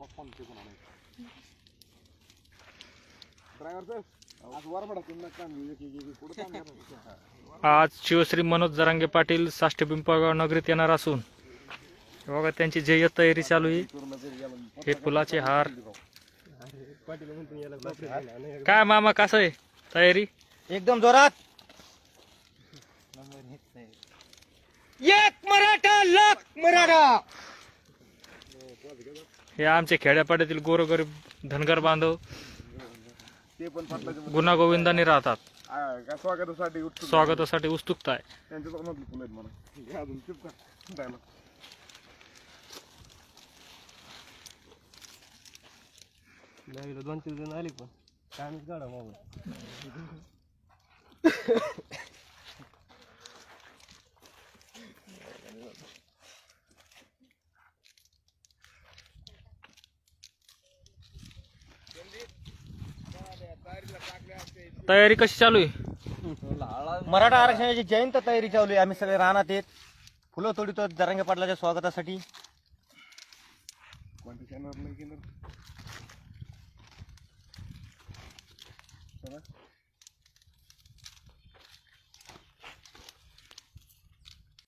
पप्पा तिकून आणायचं. ड्रायव्हर साहेब आज वर पडा तुम्ही काम एक एक एक पुढे काम करा आज शिवश्री मनोज जरांगे पाटील साष्ट पिंपळगाव नगरीत येणार असून. बघा त्यांची जय्यत तयारी चालू आहे हे फुलाचे हार. काय मामा कसं आहे तयारी? एकदम जोरात. एक मराठा हे आमचे खेड्यापाड्यातील गोरगरीब धनगर बांधव ते पण पाटलाचे गुणागोविंदाने राहतात. काय स्वागतासाठी उत्सुक स्वागतासाठी उत्सुकता आहे. त्यांच्या तोंडातली फुलं आहेत मला घ्या अजून चिपका डायलॉग दोन तीन जण आली पण. काय गाडा मोबाईल तयारी कशी चालू आहे? मराठा आरक्षणाची जयंत तयारी चालू आहे. आम्ही सगळे राहणार येत फुलं तोडीतो दरंगे पाटलाच्या स्वागतासाठी.